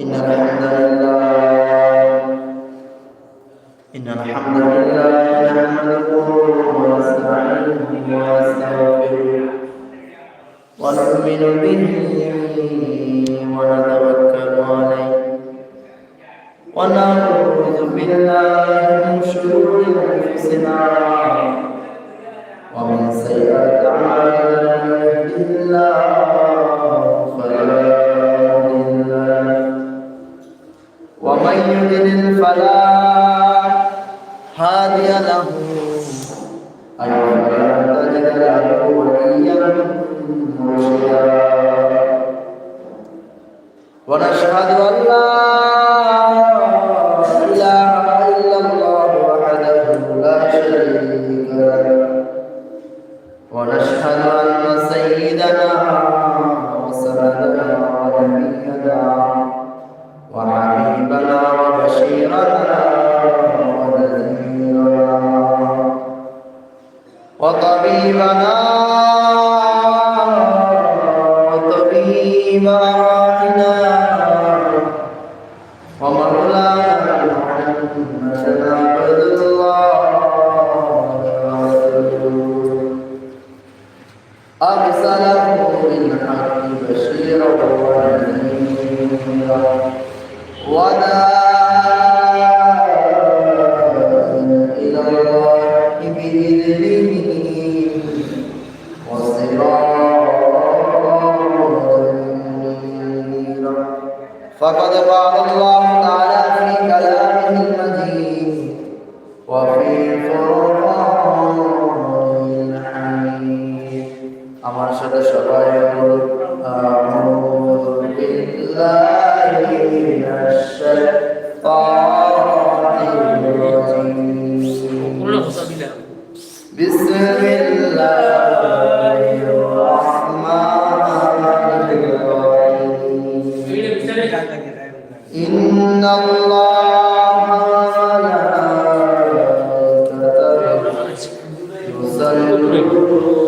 إنما Hasta el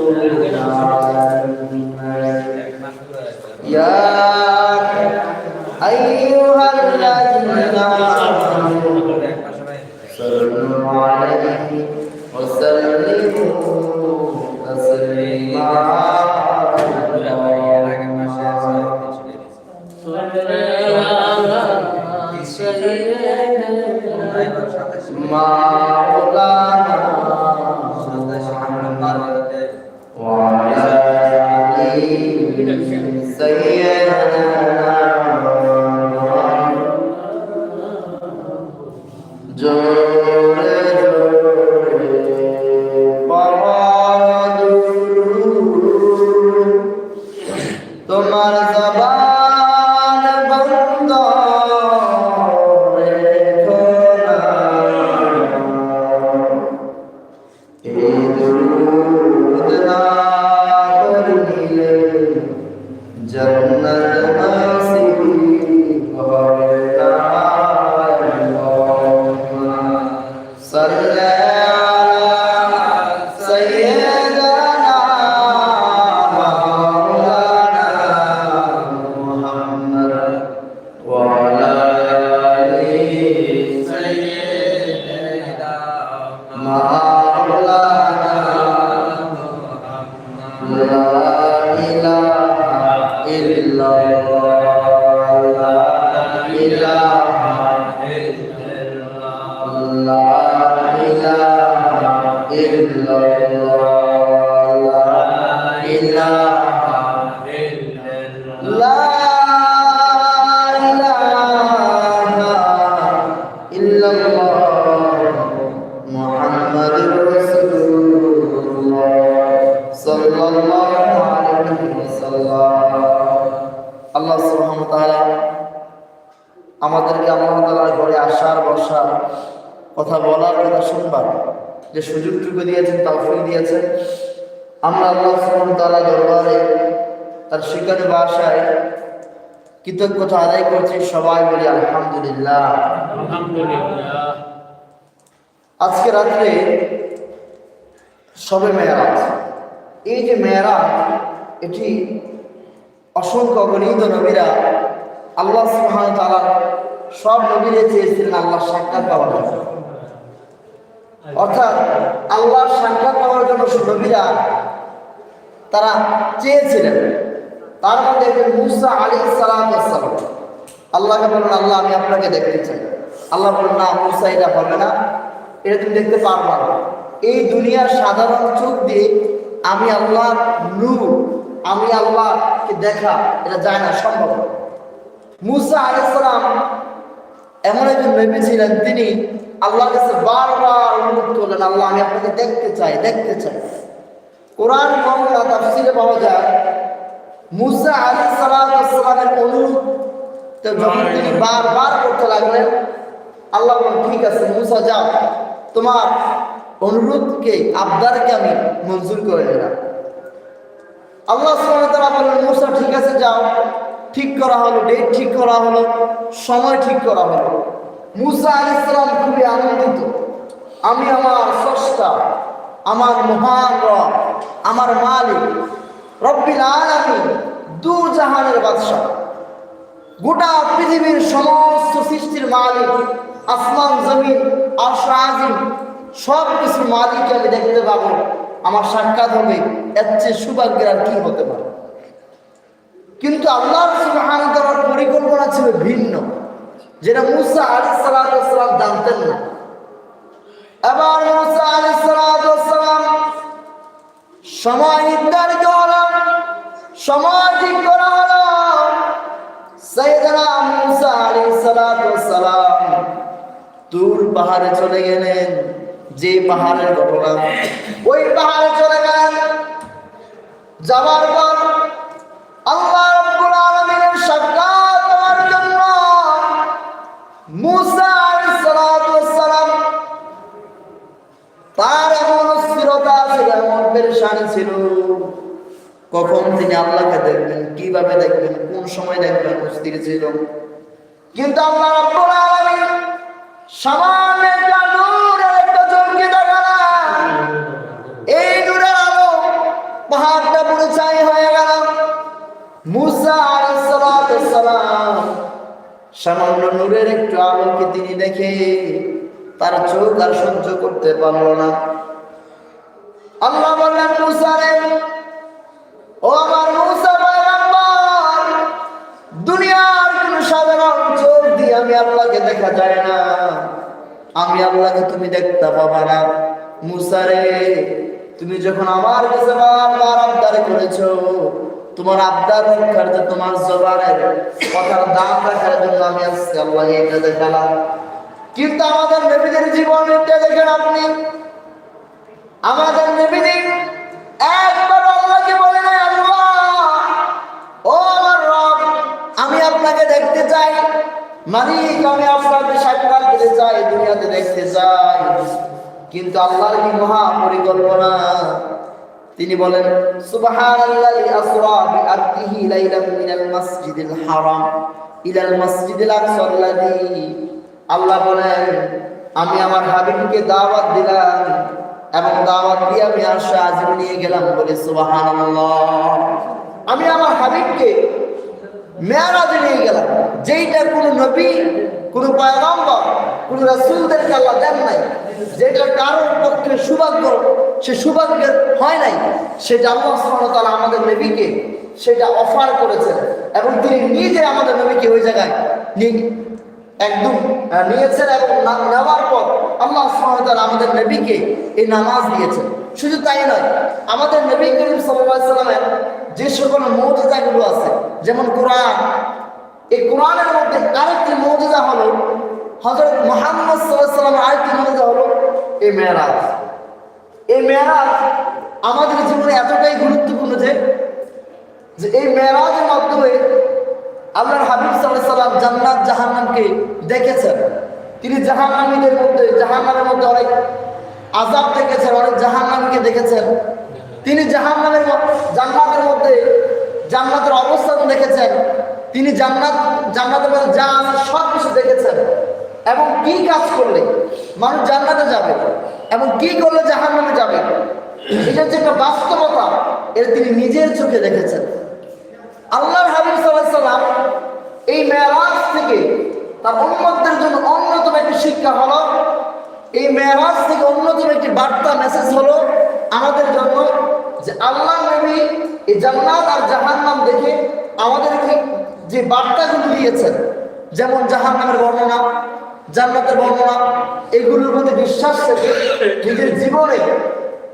তোমার إلا الله সোমবার যে সুযোগটুকু দিয়েছেন তাও তাফিক দিয়েছেন। আমরা আল্লাহ তারা দরবারে তার শিকার বাসায় কৃতজ্ঞতা আদায় করছি। সবাই বলি আলহামদুলিল্লাহ। আজকে রাত্রে সবে মেয়ারাজ এই যে মেয়ারা এটি অসংখ্য গণিত নবীরা আল্লাহ সুহান তালা সব নবীরে চেয়েছিলেন আল্লাহ সাক্ষাৎ পাওয়ার জন্য। অর্থাৎ আল্লাহর সাক্ষাৎ পাওয়ার জন্য নবীরা তারা চেয়েছিলেন। তার মধ্যে একজন মুসা আলী সালাম আল্লাহকে বলুন, আল্লাহ, আমি আপনাকে দেখতে চাই। আল্লাহ বলুন, না, মুসা, এটা হবে না। এটা তুমি দেখতে পারবা না। এই দুনিয়ার সাধারণ চোখ দিয়ে আমি আল্লাহ নূর, আমি আল্লাহকে দেখা, এটা যায় না, সম্ভব। মুসা আলাইসালাম এমন একজন নবী ছিলেন, তিনি আল্লাহর কাছে বারবার অনুরোধ করলেন আল্লাহ আমি আপনাকে দেখতে চাই দেখতে চাই। কোরআন বাংলা তাফসিরে পাওয়া যায় মুসা আলী সালামের অনুরোধ তো যখন তিনি বারবার করতে লাগলেন আল্লাহ বলেন ঠিক আছে মুসা যাও। তোমার অনুরোধকে আবদারকে আমি মঞ্জুর করে নিলাম। আল্লাহ তাআলা বললেন মুসা ঠিক আছে যাও। ঠিক করা হলো ডেট ঠিক করা হলো সময় ঠিক করা হলো। মুসা আলাইহিস সালাম খুবই আনন্দিত। আমি আমার স্রষ্টা, আমার মহান রব, আমার মালিক, রব্বিল আলামিন দু জাহানের বাদশা গোটা পৃথিবীর সমস্ত সৃষ্টির মালিক, আসমান, জমিন, আরশ, আজিম সব কিছুর মালিককে আমি দেখতে পাবো। আমার সাক্ষাৎ হবে, এর চেয়ে সৌভাগ্যের আর কি হতে পারে? কিন্তু আল্লাহর সুবহান তাআলার পরিকল্পনা ছিল ভিন্ন। যেটা মুসা আলাইহিস সালাম জানতেন না। এবার মুসা আলাইহিস সালাম সময় নির্ধারিত হলো, সময় ঠিক করা হলো। সাক্ষাৎ তার এমন স্থিরতা ছিল এমন পেরেশানি ছিল। কখন তিনি আল্লাহকে দেখবেন, কীভাবে দেখবেন, কোন সময় দেখবেন অস্থির ছিল। কিন্তু আল্লাহ রাব্বুল আলামিন সামান্য একটা নূরের একটা চমকে দেখালেন এই নূরের আলো পাহাড়টা পুরো ছাই হয়ে গেল। মুসা আলাইহিস সালাম সামান্য নূরের একটু আলোকে তিনি দেখে তার চোখ আর সহ্য করতে পারল না। আল্লাহ বললেন, মুসা রে, ও আমার মুসা দুনিয়ার কোন সাধারণ চোখ দিয়ে আমি আল্লাহকে দেখা যায় না। আমি আল্লাহকে তুমি দেখতে পাবা না। মুসা রে, তুমি যখন আমার কাছে বারবার আবদার করেছ, তোমার আবদার রক্ষার তোমার জবানের কথার দাম রাখার জন্য আমি আজকে আল্লাহকে এটা দেখালাম। কিন্তু আমাদের নবীদের জীবন এটা দেখেন আপনি। আমাদের নবীদের একবার আল্লাহকে বলে নাই, আল্লাহ, ও আমার রব, আমি আপনাকে দেখতে চাই। মালিক, আমি আপনাকে সাক্ষাৎ দিতে চাই, দুনিয়াতে দেখতে চাই। কিন্তু আল্লাহর কি মহা পরিকল্পনা? তিনি বলেন, সুবহানাল্লাহি আসরা বিআরদিহি লাইলাম মিনাল মাসজিদিল হারাম। ইলাল মাসজিদিল আকসা আল্লাযী আল্লাহ বলেন, আমি আমার হাবিবকে দাওয়াত দিলাম এবং দাওয়াত দিয়ে আমি আরশে আজিম নিয়ে গেলাম বলে সুবহানাল্লাহ। আমি আমার হাবিবকে মেয়ারাজে নিয়ে গেলাম। যেইটা কোনো নবী, কোনো পয়গম্বর, কোনো রাসূলদেরকে আল্লাহ দেন নাই। যেটা কারোর পক্ষে সৌভাগ্য, সে সৌভাগ্যের হয় নাই। সেটা আল্লাহ সুবহানাহু আমাদের নবীকে সেটা অফার করেছেন এবং তিনি নিজে আমাদের নবীকে ওই জায়গায় একদম নিয়েছেন এবং নেওয়ার পর আল্লাহ সুবহানাহু আমাদের নবীকে এই নামাজ দিয়েছেন। শুধু তাই নয়, আমাদের নবী করিম সাল্লামের যে সকল মৌজিজাগুলো আছে, যেমন কোরআন, এই কোরআনের মধ্যে আরেকটি মৌজিজা হলো, হযরত মুহাম্মদ সাল্লামের আরেকটি মৌজিজা হলো এই মেরাজ। এই মেরাজ আমাদের জীবনে এতটাই গুরুত্বপূর্ণ যে এই মেরাজের মাধ্যমে আল্লাহর হাবিব সাল্লাম জান্নাত জাহান্নামকে দেখেছেন। তিনি জাহান্নামীদের মধ্যে, জাহান্নামের মধ্যে অনেক আজাব দেখেছেন, অনেক জাহান্নামীকে দেখেছেন। তিনি জাহান্নামের জান্নাতের মধ্যে জান্নাতের অবস্থান দেখেছেন। তিনি জান্নাত, জান্নাতের মধ্যে যা সব কিছু দেখেছেন। এবং কি কাজ করলে মানুষ জান্নাতে যাবে এবং কি করলে জাহান্নামে যাবে, এটা হচ্ছে একটা বাস্তবতা। এটা তিনি নিজের চোখে দেখেছেন। আল্লাহর হাবিব সাল্লাম এই মেরাজ থেকে তার উন্মতদের জন্য অন্যতম একটি শিক্ষা হলো, এই মেরাজ থেকে অন্যতম একটি বার্তা মেসেজ হলো আমাদের জন্য যে আল্লাহ নবী এই জান্নাত আর জাহান্নাম দেখে আমাদেরকে যে বার্তাগুলো দিয়েছেন, যেমন জাহান্নামের বর্ণনা, জান্নাতের বর্ণনা, এগুলোর প্রতি বিশ্বাস থেকে নিজের জীবনে,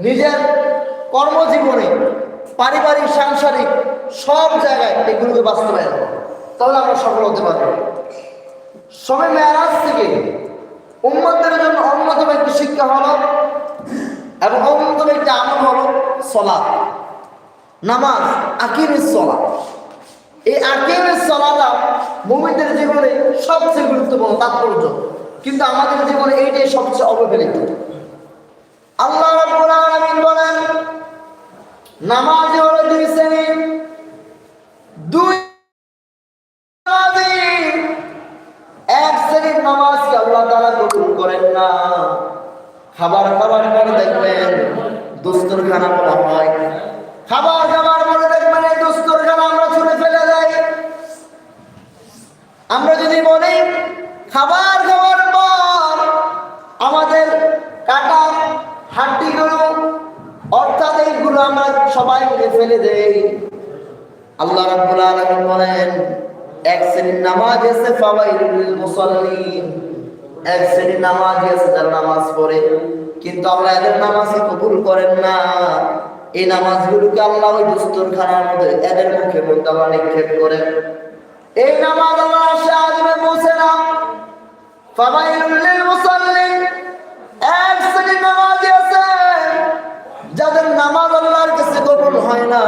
নিজের কর্মজীবনে, পারিবারিক, সাংসারিক সব জায়গায় এগুলোকে বাস্তবায়ন তাহলে আমরা সফল হতে পারব। সবে মেয়ারাজ থেকে উম্মতদের জন্য অন্যতম একটি শিক্ষা হলো এবং অন্যতম একটি আমল হলো সলাৎ। নামাজ আকিমের সলাৎ। এই আকিমের সলাটা মুমিনদের জীবনে সবচেয়ে গুরুত্বপূর্ণ, তাৎপর্য। কিন্তু আমাদের জীবনে এইটাই সবচেয়ে অবহেলিত। আল্লাহ বলেন, নামাজ হলো দুই শ্রেণির দুই এক শ্রেণির নামাজকে আল্লাহ তাআলা কবুল করেন না। খাবার খাবার পরে দেখবেন দুস্তরখানা বলা হয়। খাবার খাবার পরে দেখবেন এই দুস্তরখানা আমরা ছুঁড়ে ফেলে যাই আমরা যদি বলি, খাবার খাওয়ার পর আমাদের কাটা হাড্ডিগুলো, অর্থাৎ এইগুলো আমরা সবাই মিলে ফেলে দেই। বলেন, এক শ্রেণির নামাজ আছে ফাওয়াইলুল এক শ্রেণির নামাজ আছে, যারা নামাজ পড়ে। কিন্তু আল্লাহ এদের নামাজকে কবুল করেন না। এই নামাজগুলোকে আল্লাহ ওই দুস্তরখানার মধ্যে এদের মুখে মধ্যে নিক্ষেপ করেন। এই নামাজ আল্লাহ সে আজমে পৌঁছে না ফাওয়াইলুল লিল মুসাল্লিন। এক শ্রেণির নামাজ আছে, যাদের নামাজ আল্লাহর কাছে কবুল হয় না।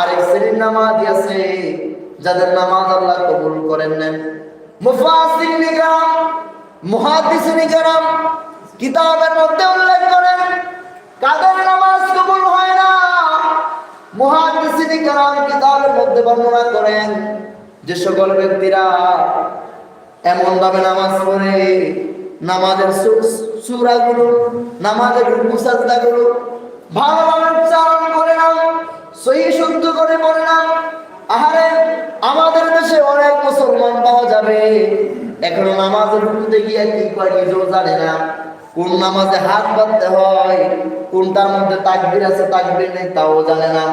আরেক নামাজ আছে, যাদের নামাজ আল্লাহ কবুল করেন না কিতাবের মধ্যে উল্লেখ করেন নামাজ কবুল হয় না? কিতাবের বর্ণনা করেন যে সকল ব্যক্তিরা এমন ভাবে নামাজ পড়ে, নামাজের সুরাগুলো, নামাজের ভালোভাবে উচ্চারণ করে নাও, সহি শুদ্ধ করে পড়ে নাও। আহারে, আমাদের দেশে অনেক মুসলমান পাওয়া যাবে। এখনও নামাজের রুকুতে গিয়ে কি করে জানে না। কোন নামাজে হাত বাঁধতে হয়, কোনটার মধ্যে তাকবির আছে, তাকবির নেই, তাও জানে না।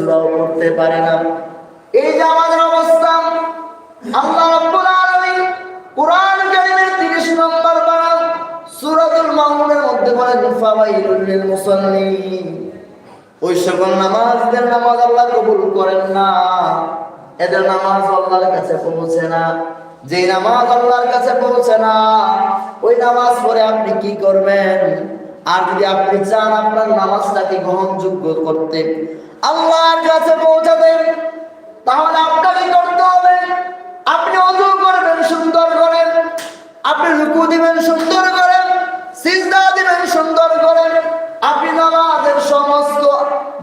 সূরাও পড়তে পারে না। এই যে আমাদের অবস্থা, আল্লাহ রাব্বুল আলামিন কোরআন কারীমের 30 নম্বর পারা সূরাতুল মাউনের মধ্যে বলেন, ফাওয়াইলুল লিল মুসাল্লিন। ওই সকল নামাজদের নামাজ আল্লাহ কবুল করেন না। এদের নামাজ আল্লাহর কাছে পৌঁছে না। যে নামাজ আল্লাহর কাছে পৌঁছে না, ওই নামাজ পড়ে আপনি কি করবেন? আর যদি আপনি চান আপনার নামাজটাকে গ্রহণযোগ্য করতে আল্লাহর কাছে পৌঁছাতে, তাহলে আপনাকে করতে হবে। আপনি অজু করবেন, সুন্দর করেন আপনি রুকু দিবেন, সুন্দর করেন সিজদা দিবেন, সুন্দর করেন আপনি নামাজের সমস্ত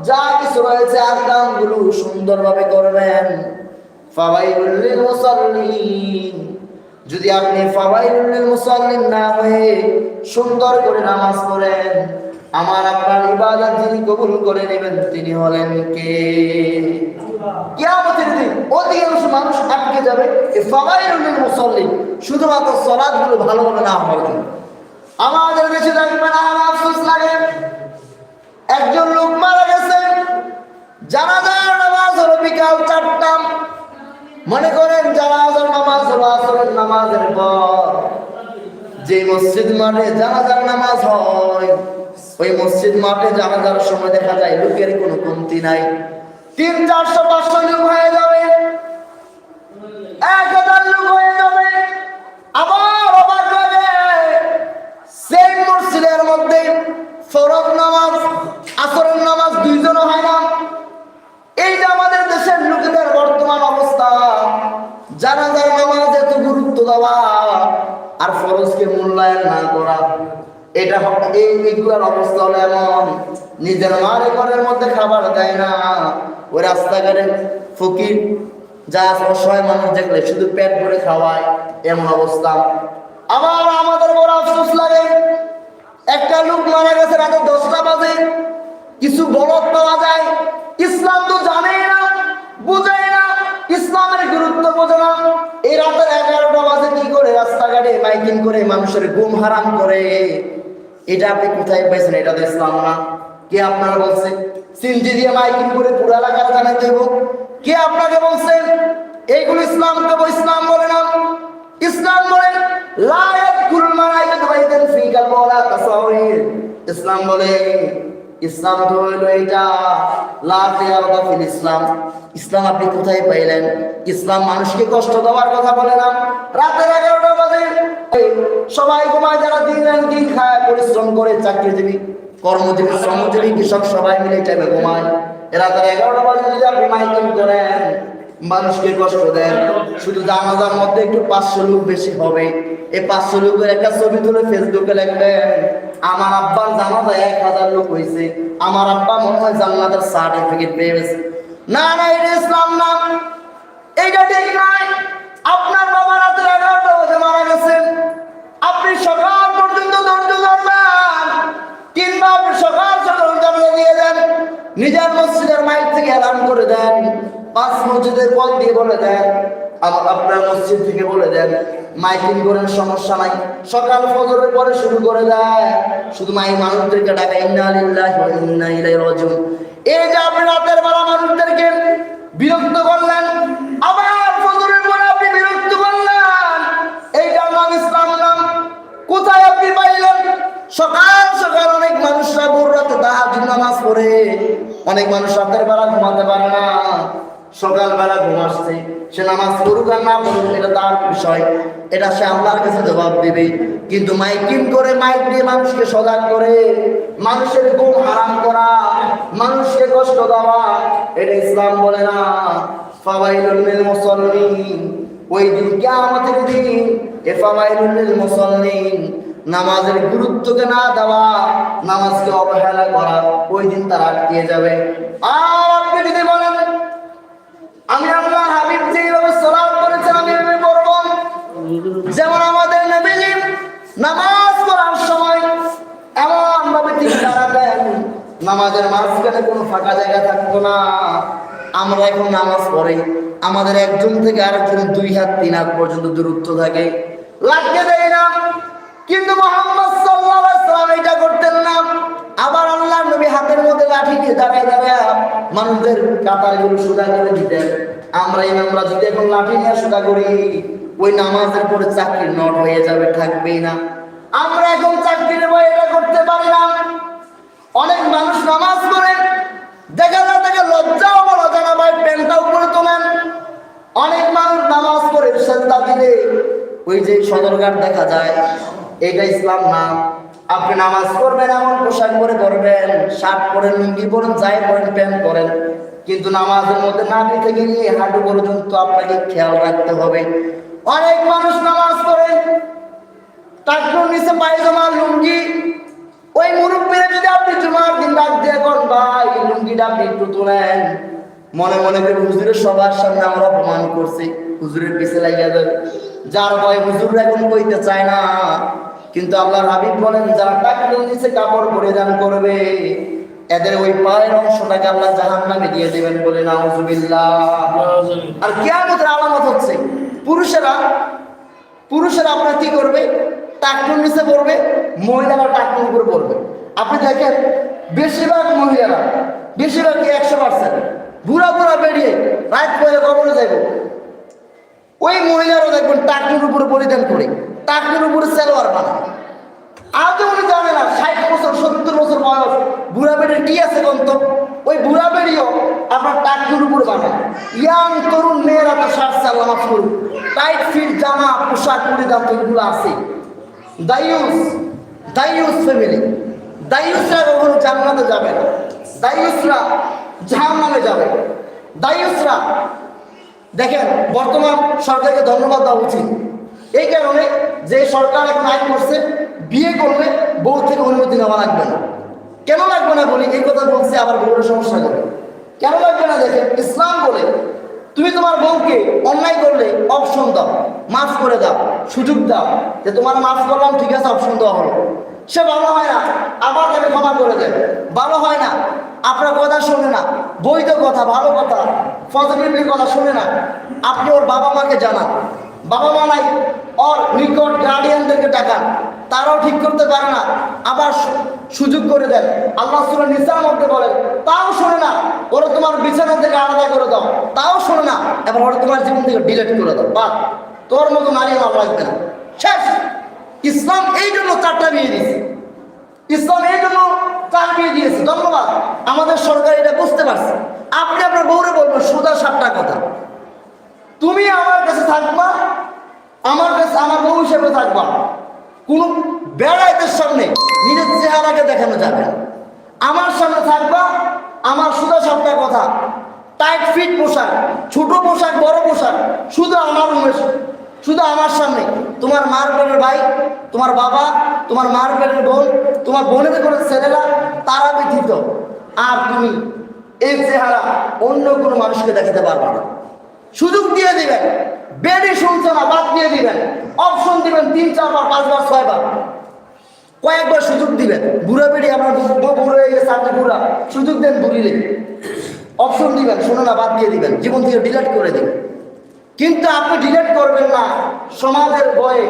যা কিছু রয়েছে আকামগুলো সুন্দরভাবে করবেন। ফাওয়াইলুল লিল মুসাল্লিন। যদি আপনি ফাওয়াইলুল লিল মুসাল্লিন না হয়ে সুন্দর করে নামাজ পড়েন, আমার আপনার ইবাদত যিনি কবুল করে নেবেন তিনি হলেন কে? কিয়ামতের দিন অধিকাংশ মানুষ আটকে যাবে এই ফাওয়াইলুল লিল মুসাল্লিন শুধুমাত্র সালাতগুলো ভালোভাবে না হওয়ার জন্য আমাদের দেশে দেখবেন আর আফসোস লাগে। একজন লোক মারা গেছে, জানাজার নামাজ হলো বিকাল চারটা। মনে করেন জানাজার নামাজ হলো আসরের নামাজের পর যে মসজিদ মাঠে জানাজার নামাজ হয়, ওই মসজিদ মাঠে জানাজার সময় দেখা যায় লোকের কোনো কমতি নাই। তিন চারশো পাঁচশো লোক হয়ে যাবে। এক হাজার লোক হয়ে যাবে। আবার অবাক লাগে সেই মসজিদের মধ্যে ফরজ নামাজ, আসরের নামাজ দুইজনও হয় না। এই যে আমাদের দেশের লোকেদের বর্তমান অবস্থা, জানাজার নামাজ দেওয়া আর ফরজকে মূল্যায়ন না করা, এটা এই এগুলোর অবস্থা হলো এমন। নিজের মারে ঘরের মধ্যে খাবার দেয় না। ওই রাস্তাঘাটে ফকির, যা অসহায় মানুষ দেখলে শুধু পেট ভরে খাওয়ায়, এমন অবস্থা। আবার আমাদের বড় আফসোস লাগে, একটা লোক মারা গেছে রাতে দশটা বাজে, কিছু বলদ পাওয়া যায়, ইসলাম তো জানেই না, বুঝে ইসলামের গুরুত্ব বোঝে না। এই রাতের এগারোটা বাজে কি করে? রাস্তাঘাটে মাইকিং করে মানুষের ঘুম হারাম করে। এটা আপনি কোথায় পাইছেন? এটা তো ইসলাম না। কে আপনারা বলছে? সিনজি দিয়ে মাইকিং করে পুরো এলাকার জানাই দেব কে আপনাকে বলছেন এইগুলো ইসলাম কেবল ইসলাম বলে না। ইসলাম বলে লায়াত কুরমানাইত বাইতেন ফিকাল ওয়ালা তাসাউরির। ইসলাম বলে ইসলাম তো হইল ইসলাম। ইসলাম আপনি কোথায় পাইলেন? ইসলাম মানুষকে কষ্ট দেওয়ার কথা বলে না। রাতের এগারোটা বাজে। সবাই ঘুমায়, যারা দিন দিন খায়, পরিশ্রম করে, চাকরিজীবী, কর্মজীবী, শ্রমজীবী কৃষক সবাই মিলে টাইমে ঘুমায়। রাতের এগারোটা বাজে যদি আপনি মাইকিং করেন মানুষকে কষ্ট দেন। শুধু জানাজার মধ্যে একটু পাঁচশো লোক বেশি হবে। এই পাঁচশো লোকের একটা ছবি তুলে ফেসবুকে লিখবেন, আমার আব্বার জানাজায় এক হাজার লোক হয়েছে। আমার আব্বা মনে হয় জান্নাতের সার্টিফিকেট পেয়ে গেছে। না না, এটা ইসলাম না। এইটা ঠিক নাই আপনার বাবা রাতের এগারোটা বাজে মারা গেছেন। আপনি সকাল পর্যন্ত ধৈর্য ধরবেন। কিংবা আপনি সকাল সকাল জানলা দিয়ে দেন নিজের মসজিদের মাইক থেকে এলান করে দেন। পাঁচ মসজিদের কল দিয়ে বলে দেন আপনার মসজিদ থেকে বলে দেন, মাইকিং করেন, সমস্যা নাই। সকাল ফজরের পরে শুরু করে দেয়। শুধু মাই মানুষদেরকে ডাকা, ইন্না লিল্লাহি ওয়া ইন্না ইলাইহি রাজিউন। এই যে আপনি রাতের বেলা মানুষদেরকে বিরক্ত করলেন, আবার ফজরের পরে আপনি বিরক্ত করলেন এইটার নাম ইসলাম নাম কোথায় আপনি পাইলেন? সকাল সকাল অনেক মানুষরা ভোর রাতে তাহাজ্জুদ নামাজ পড়ে। অনেক মানুষ রাতের বেলা ঘুমাতে পারে না। সকাল বেলা ঘুম আসছে, সে নামাজ পড়ুক আর না পড়ুক, এটা তার বিষয়। এটা সে আল্লাহর কাছে জবাব দেবে। কিন্তু মাইকিং করে, মাইক দিয়ে মানুষকে সজাগ করে, মানুষের ঘুম হারাম করা, মানুষকে কষ্ট দেওয়া, এটা ইসলাম বলে না। ফাওয়াইলুল লিল মুসাল্লিন, ওই দিন কিয়ামতের দিন এ ফাওয়াইলুল লিল মুসাল্লিন, নামাজের গুরুত্বকে না দেওয়া, নামাজকে অবহেলা করা, ওই দিন তারা আটকে যাবে। আর আপনি যদি বলেন আমি আল্লাহ হাবিব যেভাবে সালাম করেছেন, আমি এভাবে পড়ব। যেমন আমাদের নবীজি নামাজ পড়ার সময় এমন ভাবে ঠিক দাঁড়াতেন নামাজের মাঝখানে কোনো ফাঁকা জায়গা থাকতো না। আমরা এখন নামাজ পড়ি, আমাদের একজন থেকে আরেকজনের দুই হাত, তিন হাত পর্যন্ত দূরত্ব থাকে। লাগতে দেয় না। কিন্তু মোহাম্মদ সাল্লাম এটা করতেন না। আবার আল্লাহ নবী হাতের মধ্যে লাঠি দিয়ে দাঁড়ায় দাঁড়ায় মানুষদের কাতারগুলো সোজা করে দিতেন আমরা ইমামরা যদি এখন লাঠি নিয়ে সোজা করি, ওই নামাজের পরে চাকরি নট হয়ে যাবে, থাকবেই না। আমরা এখন চাকরির বই এটা করতে পারি না। অনেক মানুষ নামাজ পড়ে, দেখা যায় তাকে লজ্জাও বলা যায় না, ভাই প্যান্টটা উপরে তোলেন অনেক মানুষ নামাজ পড়ে, সেজদা দিলে ওই যে সদরঘাট দেখা যায়, এটা ইসলাম না। আপনি নামাজ পড়বেন, এমন পোশাক পরে করবেন শার্ট পরেন, লুঙ্গি পরেন যাই পরেন, প্যান্ট পরেন। কিন্তু নামাজের মধ্যে নামি থেকে নিয়ে হাঁটু পর্যন্ত আপনাকে খেয়াল রাখতে হবে। অনেক মানুষ নামাজ পড়ে, তারপর নিচে পায়জামা, লুঙ্গি। ওই মুরব্বীরা যদি আপনি জুমার দিন ডাক দিয়ে ভাই লুঙ্গিটা আপনি একটু তোলেন। মনে মনে করে হুজুরের সবার সামনে আমরা অপমান করছি। হুজুরের পিছে লাগিয়ে যাবে যার ভয় হুজুর এখন কইতে চায় না কিন্তু আল্লাহর হাবিব বলেন যারা টাকলুর নিচে কাপড় পরিধান করবে এদের ওই পায়ের অংশটাকে আল্লাহ জাহান নামে দিয়ে দেবেন বলে নাউজুবিল্লাহ। আর কেয়ামতের আলামত হচ্ছে পুরুষেরা পুরুষেরা আপনার কি করবে? টাকনুর নিচে পড়বে মহিলারা টাকনুর উপরে পড়বে। আপনি দেখেন বেশিরভাগ মহিলারা বেশিরভাগ একশো পার্সেন্ট বুড়া বুড়া বেরিয়ে রাত পরে কবরে যাইব। ওই মহিলারা দেখবেন টাকনুর উপরে পরিধান করে। টাকনুর উপরে সেলোয়ার বানায় আজও উনি জানে না, ষাট বছর, সত্তর বছর বয়স, বুড়া বেড়ির কি আছে গন্ত ওই বুড়া বেড়িও আপনার টাকনুর উপর বানায় ইয়াং তরুণ মেয়েরা তো শার্ট সাল্লামা ফুল টাইট ফিট, জামা, পোশাক পরিধান তো এগুলো আছে। দায়ুস দায়ুস ফ্যামিলি দায়ুসরা কখনো জান্নাতে যাবে না। দায়ুসরা জাহান্নামে যাবে। দায়ুসরা, দেখেন, বর্তমান সরকারকে ধন্যবাদ দেওয়া উচিত। এই কারণে যে সরকার এখন আইন করছে, বিয়ে করলে বউ থেকে অনুমতি নেওয়া লাগবে না। কেন লাগবে না বলি? এই কথা বলছে, আবার বউর সমস্যা করে। কেন লাগবে না দেখে? ইসলাম বলে, তুমি তোমার বউকে অন্যায় করলে অপশন দাও মাফ করে দাও, সুযোগ দাও। যে তোমার মাফ করলাম, ঠিক আছে অপশন দেওয়া হলো। সে ভালো হয় না, আবার তাকে ক্ষমা করে দেয় ভালো হয় না, আপনার কথা শোনে না, বৈধ কথা, ভালো কথা পজিটিভলি কথা শোনে না। আপনি ওর বাবা মাকে জানান। বাবা মা নাই, ওর নিকট গার্ডিয়ানদেরকে ডাকান তারাও ঠিক করতে পারে না। আবার সুযোগ করে দেন। আল্লাহ সুরা নিসার মধ্যে বলেন, তাও শোনে না, ওরা তোমার বিছানা থেকে আলাদা করে দাও। তাও শোনে না, এবার ওরা তোমার জীবন থেকে ডিলিট করে দাও। বাদ তোর মতো নারী আমার লাগবে না শেষ। ইসলাম এই জন্য চারটা বিয়ে দিয়েছে। ইসলাম এই জন্য চার বিয়ে দিয়েছে। ধন্যবাদ। আমাদের সরকার এটা বুঝতে পারছে। আপনি আপনার বউরে বলবেন সোজা সাতটা কথা। তুমি আমার কাছে থাকবা, আমার কাছে, আমার বউ হিসেবে থাকবা। কোন বেড়াইতের সামনে নিজের চেহারাকে দেখানো যাবে না। আমার সামনে থাকবা, আমার শুধু সাতটা কথা। টাইট ফিট পোশাক, ছোট পোশাক, বড় পোশাক, শুধু আমার উমেশ, শুধু আমার সামনে। তোমার মার পেটের ভাই, তোমার বাবা, তোমার মার পেটের বোন, তোমার বোনের কোনো ছেলেরা, তারা ব্যথিত আর তুমি এই চেহারা অন্য কোনো মানুষকে দেখাতে পারবা না। সুযোগ দিয়ে দিবেন। বেডে শুনছে না, বাদ দিয়ে দিবেন। অপশন দিবেন তিন চারবার পাঁচবার ছয়বার কয়েকবার সুযোগ দিবেন। বুড়া বেড়ে আপনার বুড়ো হয়ে গেছে, আপনি বুড়া। সুযোগ দেন বুড়িলে অপশন দিবেন, শোনো না, বাদ দিয়ে দিবেন। জীবন থেকে ডিলেট করে দেবেন। কিন্তু আপনি ডিলেট করবেন না। সমাজের বয়ে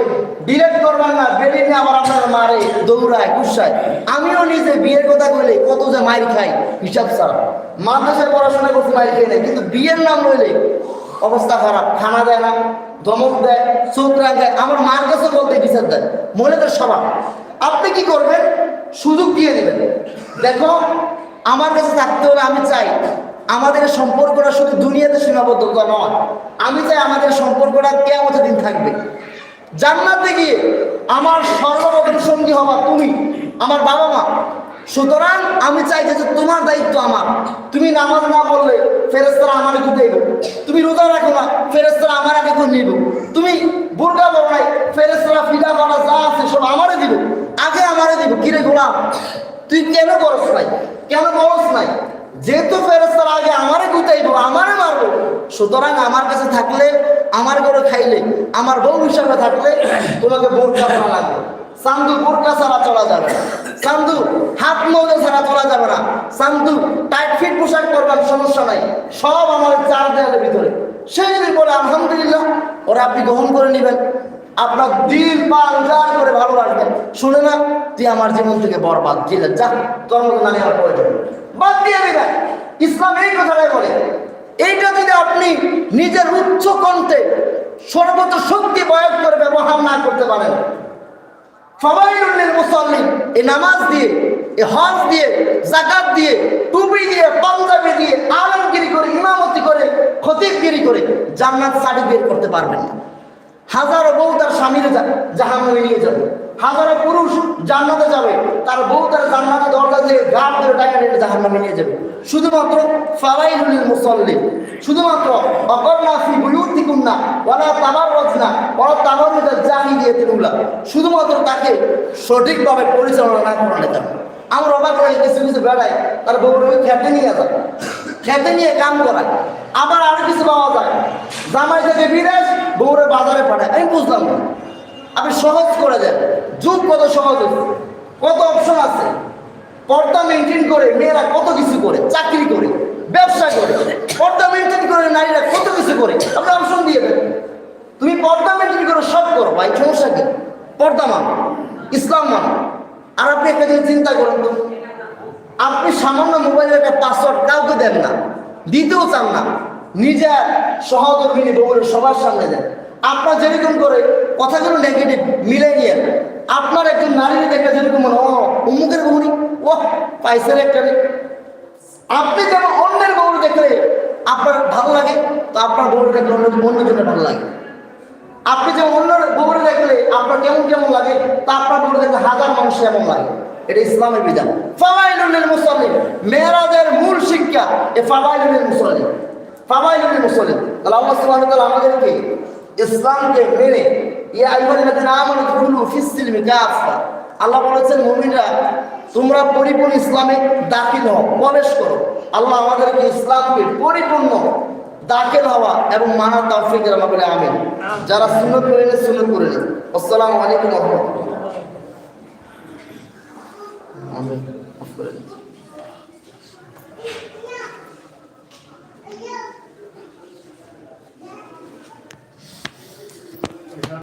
ডিলেট করবেন না। বেরিয়ে নিয়ে আবার আপনার মারে, দৌড়ায়, গুসায়। আমিও নিজে বিয়ের কথা বলে কত যে মাইর খাই, হিসাব স্যার মাদ্রাসায় পড়াশোনা করতে মাইর খেয়ে না কিন্তু বিয়ের নাম লইলে অবস্থা খারাপ খানা দেয় না, ধমক দেয়, চোখ রাখায় আমার মার কাছে বলতে বিচার দেয়। তো স্বভাব। আপনি কি করবেন? সুযোগ দিয়ে দেবেন। দেখো, আমার কাছে থাকতে হলে আমি চাই, আমাদের সম্পর্কটা শুধু দুনিয়াতে সীমাবদ্ধতা নয়। আমি চাই আমাদের সম্পর্কটা কেমন দিন থাকবে। জান্নাতে গিয়ে আমার সর্বপ্রথম সঙ্গী হওয়া তুমি, আমার বাবা মা সুতরাং আমি চাই যে তোমার দায়িত্ব আমার। তুমি নামাজ না বললে ফেরেস্তারা আমার গুটাইব তুমি রোজা রাখো না ফেরেস্তারা আমার আগে করে নিব। তুমি বোরকা বলো নাই ফেরেস্তারা ফিদা করা যা আছে সব আমারে দিব। আগে আমারে দিব। কিরে গোলাম, তুই কেন করস নাই? কেন করস নাই? যেহেতু ফেরেস্তার আগে আমারে গুতাইব আমারে মারবো। সুতরাং আমার কাছে থাকলে, আমার ঘরে খাইলে, আমার বউ হিসাবে থাকলে তোমাকে বোরকা পরা লাগবে। সান্দু বোরকা ছাড়া চলা যাবে না। সান্দু হাত মৌজা ছাড়া চলা যাবে না। সান্দু টাইট ফিট পোশাক পরবেন সমস্যা নাই। সব আমার চার দেওয়ালের ভিতরে। সেই যদি বলে, আলহামদুলিল্লাহ, ওরা আপনি গ্রহণ করে নেবেন। আপনার দিল পা উজাড় করে ভালোবাসবেন শুনে না, তুই আমার জীবন থেকে বরবাদ জেলে যা, তোর মতো নারী আর প্রয়োজন বাদ দিয়ে দিবেন ইসলাম এই কথাটাই বলে। এইটা যদি আপনি নিজের উচ্চ কণ্ঠে সর্বোচ্চ শক্তি প্রয়োগ করে ব্যবহার না করতে পারেন নামাজ দিয়ে, এ দিয়ে দিয়ে, টুপি দিয়ে, পাঞ্জাবি দিয়ে করে, ইমামতি করে করে জান্নাত সার্টিফিকেট করতে পারবেন না। হাজারো বউ তার স্বামীর জাহান্নামে নিয়ে যাবে। হাজারো পুরুষ জান্নাতে যাবে। তার বউ তার জান্নাতে দরজা দিয়ে গাড় ধরে টাকা নিয়ে জাহান্নামে নিয়ে যাবে। শুধুমাত্র ফারাইলুল মুসল্লিম শুধুমাত্র অকর্ণা ফি বুয়ুতিকুন্না, ওয়ালা তাবাররাজনা, ওয়ালা তাবাররুজা জাহিলিয়াতিল উলা শুধুমাত্র তাকে সঠিকভাবে পরিচালনা না করানো যাবে আমরা অবাক হয়ে কিছু কিছু বেড়াই তার ওই খেতে নিয়ে যায় খেতে নিয়ে কাম করায় আবার আরও কিছু পাওয়া যায়। জামাই থেকে বিদেশ বউরে বাজারে পাঠায়। আমি বুঝলাম না। আপনি সহজ করে দেন যুগ কত সহজ কত অপশন আছে। পর্দা মেনটেন করে মেয়েরা কত কিছু করে, চাকরি করে, ব্যবসা করে। পর্দা মেনটেন করে নারীরা কত কিছু করে। আপনি অপশন দিয়ে দেন তুমি পর্দা মেনটেন করে, সব করো। ভাই, সমস্যা কি? পর্দা মানো, ইসলাম মানো। আর আপনি একটা জিনিস চিন্তা করুন তো। আপনি সামান্য মোবাইলের একটা পাসওয়ার্ড কাউকে দেন না। দিতেও চান না। নিজের সহকর্মী বউরের সবার সামনে দেন আপনার যেরকম করে কথাগুলো নেগেটিভ মিলে নিয়ে আপনার একজন নারীর দেখে যেরকম মনে ও অমুকের বউনি ও পাইসের একটা। আপনি যেমন অন্যের বউর দেখলে আপনার ভালো লাগে, তো আপনার বউর দেখলে অন্য অন্যজনের ভালো লাগে। আপনি যে অন্য বউরে দেখলে আপনার কেমন কেমন লাগে, তা আপনার বউরে দেখলে হাজার মানুষ এমন লাগে। এটা ইসলামের বিধান। ফাওয়াইলুল মুসল্লিম। মেরাজের মূল শিক্ষা এ ফাওয়াইলুল মুসল্লিম। ফাওয়াইলুল মুসল্লিম তাহলে আল্লাহ সুবহানাহু তাআলা আমাদেরকে ইসলামকে মেনে, ইয়া আইয়ুহাল্লাযীনা আমানু আল্লাহ বলেছেন, মুমিনরা, তোমরা পরিপূর্ণ ইসলামে দাখিল হও, প্রবেশ করো। আল্লাহ আমাদেরকে ইসলামকে পরিপূর্ণ দাখিল হওয়া এবং মানার তৌফিক দান বলে আমিন। যারা সুন্নত করে নেন সুন্নত করে নেন। আসসালামু আলাইকুম ওয়া রাহমাতুল্লাহ। আমিন।